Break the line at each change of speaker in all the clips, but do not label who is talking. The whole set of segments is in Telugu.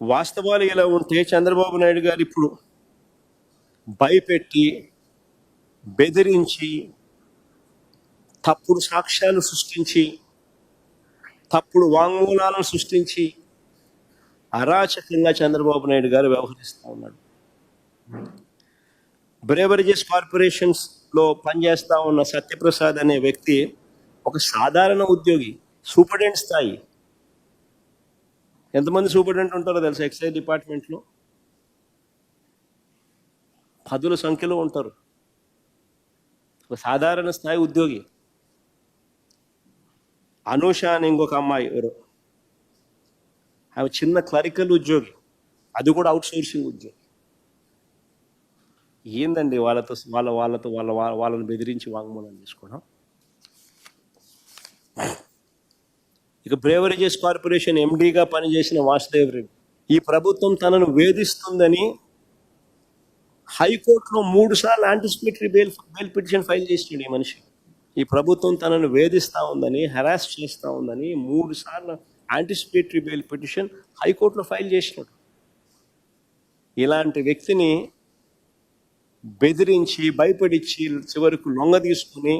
వాస్తవాలు ఇలా ఉంటే చంద్రబాబు నాయుడు గారు ఇప్పుడు భయపెట్టి బెదిరించి తప్పుడు సాక్ష్యాలు సృష్టించి తప్పుడు వాంగ్మూలాలను సృష్టించి అరాచకంగా చంద్రబాబు నాయుడు గారు వ్యవహరిస్తూ ఉన్నాడు. బ్రేవరేజెస్ కార్పొరేషన్స్లో పనిచేస్తూ ఉన్న సత్యప్రసాద్ అనే వ్యక్తి ఒక సాధారణ ఉద్యోగి సూపరింటెండెంట్ స్థాయి ఎంతమంది సూపరింటెండెంట్ ఉంటారో తెలుసా? ఎక్సైజ్ డిపార్ట్మెంట్లో. పదుల సంఖ్యలో ఉంటారు. ఒక సాధారణ స్థాయి ఉద్యోగి. అనూష అని ఇంకొక అమ్మాయి ఎవరు? ఆమె చిన్న క్లరికల్ ఉద్యోగి. అది కూడా అవుట్ సోర్సింగ్ ఉద్యోగి. ఏందండి వాళ్ళతో వాళ్ళ వాళ్ళతో వాళ్ళ వాళ్ళని బెదిరించి వాంగ్మూలం తీసుకోవడం ఇక బ్రేవరేజెస్ కార్పొరేషన్ ఎండీగా పనిచేసిన వాసుదేవ్ రెడ్డి. ఈ ప్రభుత్వం తనను వేధిస్తుందని హైకోర్టులో మూడు సార్లు anticipatory bail bail petition file చేసినాడు ఈ మనిషి. ఈ ప్రభుత్వం తనను వేధిస్తూ ఉందని హెరాస్ చేస్తూ ఉందని మూడు సార్లు యాంటిసిపేటరీ బెయిల్ పిటిషన్ హైకోర్టులో ఫైల్ చేసినాడు ఇలాంటి వ్యక్తిని బెదిరించి భయపడిచ్చి చివరకు లొంగ తీసుకుని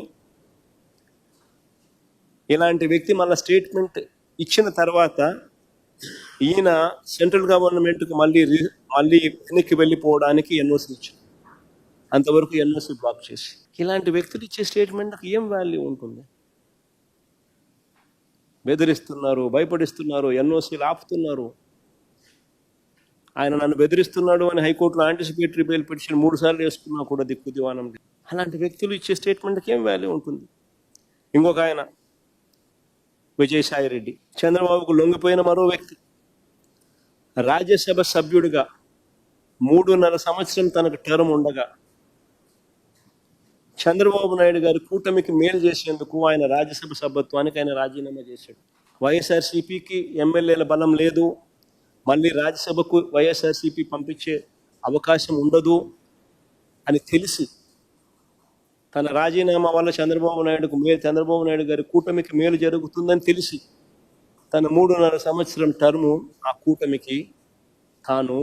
ఇలాంటి వ్యక్తి మళ్ళీ స్టేట్మెంట్ ఇచ్చిన తర్వాత ఈయన సెంట్రల్ గవర్నమెంట్కి మళ్ళీ మళ్ళీ వెనక్కి వెళ్ళిపోవడానికి ఎన్ఓసి ఇచ్చింది అంతవరకు ఎన్ఓసి బ్లాక్ చేసి. ఇలాంటి వ్యక్తులు ఇచ్చే స్టేట్మెంట్కి ఏం వాల్యూ ఉంటుంది? బెదిరిస్తున్నారు భయపడిస్తున్నారు ఎన్ఓసీలు ఆపుతున్నారు. ఆయన నన్ను బెదిరిస్తున్నాడు అని హైకోర్టులో యాంటిసిపేటరీ బెయిల్ పిటిషన్ మూడు సార్లు వేసుకున్నా కూడా దిక్కు దివానం అలాంటి వ్యక్తులు ఇచ్చే స్టేట్మెంట్కి ఏం వాల్యూ ఉంటుంది? ఇంకొక ఆయన విజయసాయి రెడ్డి చంద్రబాబుకు లొంగిపోయిన మరో వ్యక్తి. రాజ్యసభ సభ్యుడిగా మూడున్నర సంవత్సరం తనకు టర్మ్ ఉండగా చంద్రబాబు నాయుడు గారి కూటమికి మేలు చేసేందుకు ఆయన రాజ్యసభ సభ్యత్వానికి ఆయన రాజీనామా చేశాడు. వైఎస్ఆర్సీపీకి ఎమ్మెల్యేల బలం లేదు. మళ్ళీ రాజ్యసభకు వైఎస్ఆర్సీపీ పంపించే అవకాశం ఉండదు అని తెలిసి తన రాజీనామా వల్ల చంద్రబాబు నాయుడుకు మేలు చంద్రబాబు నాయుడు గారి కూటమికి మేలు జరుగుతుందని తెలిసి తన మూడున్నర సంవత్సరం టర్ము ఆ కూటమికి తాను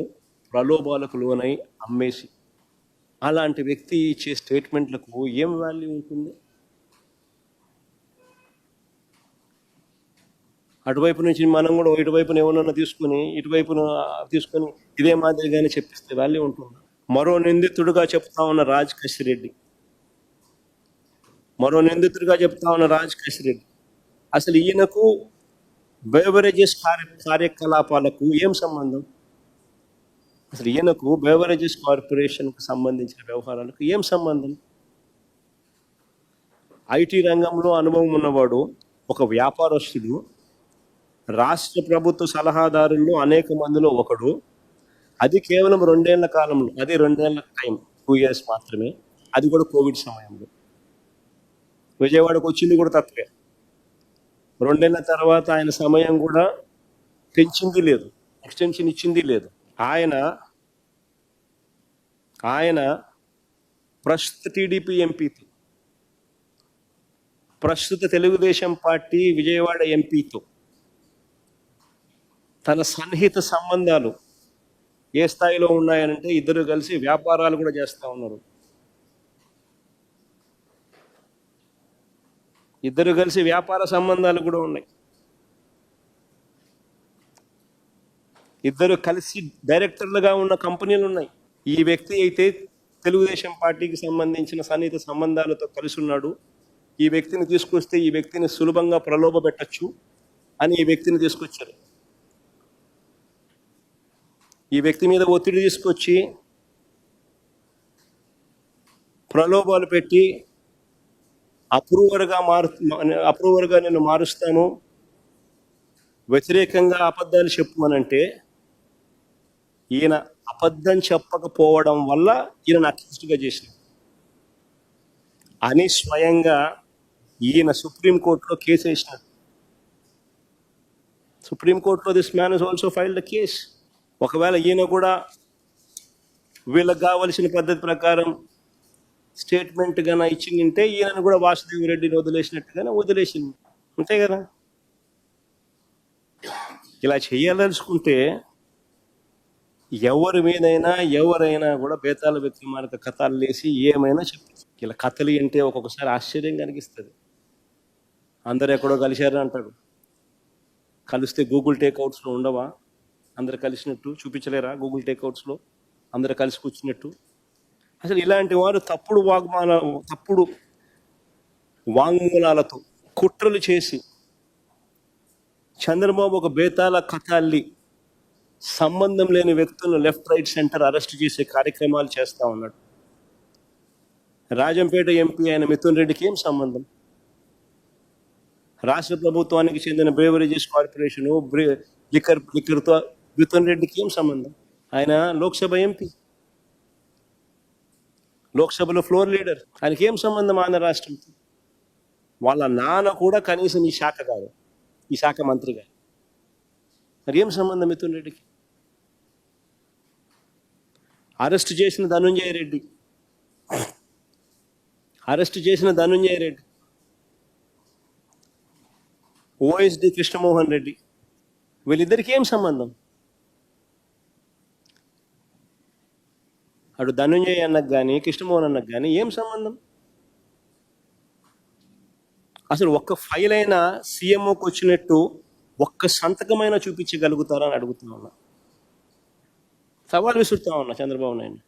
ప్రలోభాలకు లోనై అమ్మేసి అలాంటి వ్యక్తి ఇచ్చే స్టేట్మెంట్లకు ఏం వాల్యూ ఉంటుంది? అటువైపు నుంచి మనం కూడా ఇటువైపున ఏమన్నా తీసుకుని ఇటువైపున తీసుకొని ఇదే మాదిరిగానే చెప్పిస్తే వాల్యూ ఉంటుంది? మరో నిందితుడుగా చెప్తా ఉన్న రాజ్ కసిరెడ్డి మరో నిందితుడిగా చెప్తా ఉన్న రాజ్ కసిరెడ్డి అసలు ఈయనకు బేవరేజెస్ కార్య కార్యకలాపాలకు ఏం సంబంధం? అసలు ఈయనకు బేవరేజెస్ కార్పొరేషన్కు సంబంధించిన వ్యవహారాలకు ఏం సంబంధం? ఐటీ రంగంలో అనుభవం ఉన్నవాడు ఒక వ్యాపారస్తుడు. రాష్ట్ర ప్రభుత్వ సలహాదారుల్లో అనేక మందిలో ఒకడు. అది కేవలం రెండేళ్ళ కాలంలో అది రెండేళ్ళ టైం టూ ఇయర్స్ మాత్రమే. అది కూడా కోవిడ్ సమయంలో. విజయవాడకు వచ్చింది కూడా తత్వే రెండేళ్ళ తర్వాత ఆయన సమయం కూడా పెంచింది లేదు. ఎక్స్టెన్షన్ ఇచ్చింది లేదు. ఆయన ఆయన ప్రస్తుత టీడీపీ ఎంపీతో ప్రస్తుత తెలుగుదేశం పార్టీ విజయవాడ ఎంపీతో తన సన్నిహిత సంబంధాలు ఏ స్థాయిలో ఉన్నాయనంటే ఇద్దరు కలిసి వ్యాపారాలు కూడా చేస్తూ ఉన్నారు. ఇద్దరు కలిసి వ్యాపార సంబంధాలు కూడా ఉన్నాయి. ఇద్దరు కలిసి డైరెక్టర్లుగా ఉన్న కంపెనీలు ఉన్నాయి. ఈ వ్యక్తి అయితే తెలుగుదేశం పార్టీకి సంబంధించిన సన్నిహిత సంబంధాలతో కలిసి ఉన్నాడు. ఈ వ్యక్తిని తీసుకొస్తే ఈ వ్యక్తిని సులభంగా ప్రలోభ పెట్టచ్చు అని ఈ వ్యక్తిని తీసుకొచ్చారు. ఈ వ్యక్తి మీద ఒత్తిడి తీసుకొచ్చి ప్రలోభాలు పెట్టి అప్రూవర్గా మారు అప్రూవర్గా నేను మారుస్తాను. వ్యతిరేకంగా అబద్ధాలు చెప్పమనంటే ఈయన అబద్ధం చెప్పకపోవడం వల్ల ఈయన అక్యూస్డ్గా చేసిన అని స్వయంగా ఈయన సుప్రీంకోర్టులో కేసు వేసినాడు. సుప్రీంకోర్టులో this man is also filed case. ఒకవేళ ఈయన కూడా వీళ్ళకి కావలసిన పద్ధతి ప్రకారం స్టేట్మెంట్ గాన ఇచ్చిందంటే ఈయనను కూడా వాసుదేవి రెడ్డిని వదిలేసినట్టుగానే వదిలేసింది. అంతే కదా? ఇలా చేయాలనుకుంటే ఎవరి మీదైనా ఎవరైనా కూడా బేతాల విక్రమార్క కథలు లేసి ఏమైనా చెప్తారు ఇలా కథలు అంటే ఒక్కొక్కసారి ఆశ్చర్యం కలిగిస్తుంది. అందరు ఎక్కడో కలిశారని అంటాడు కలిస్తే గూగుల్ టేక్అవుట్స్లో ఉండవా? అందరు కలిసినట్టు చూపించలేరా గూగుల్ టేక్అవుట్స్లో? అందరు కలిసి కూర్చున్నట్టు? అసలు ఇలాంటి వారు తప్పుడు వాగ్మాన తప్పుడు వాంగ్మూలాలతో కుట్రలు చేసి చంద్రబాబు ఒక బేతాల కథ అల్లి సంబంధం లేని వ్యక్తులను లెఫ్ట్ రైట్ సెంటర్ అరెస్ట్ చేసే కార్యక్రమాలు చేస్తా ఉన్నాడు. రాజంపేట ఎంపీ అయిన మిథున్ రెడ్డికి ఏం సంబంధం? రాష్ట్ర ప్రభుత్వానికి చెందిన బ్రేవరేజెస్ కార్పొరేషన్ లిక్కర్ లిక్కర్తో మిథున్ రెడ్డికి ఏం సంబంధం? ఆయన లోక్సభ ఎంపీ. లోక్సభలో ఫ్లోర్ లీడర్. ఆయనకి ఏం సంబంధం ఆంధ్ర రాష్ట్రంతో వాళ్ళ నాన్న కూడా కనీసం ఈ శాఖ కాదు. ఈ శాఖ మంత్రి గారు. మరి ఏం సంబంధం మిథున్ రెడ్డికి? అరెస్ట్ చేసిన ధనుంజయ రెడ్డి. అరెస్ట్ చేసిన ధనుంజయ రెడ్డి. ఓఎస్డి కృష్ణమోహన్ రెడ్డి. వీళ్ళిద్దరికి ఏం సంబంధం? అటు ధనుంజయ్ అన్నకు కానీ కృష్ణమోహన్ అన్నకు కానీ ఏం సంబంధం? అసలు ఒక్క ఫైల్ అయినా సీఎంఓకి వచ్చినట్టు ఒక్క సంతకమైనా చూపించగలుగుతారని అడుగుతున్నా ఉన్నా. సవాల్ విసురుతా ఉన్నా చంద్రబాబు నాయుడు.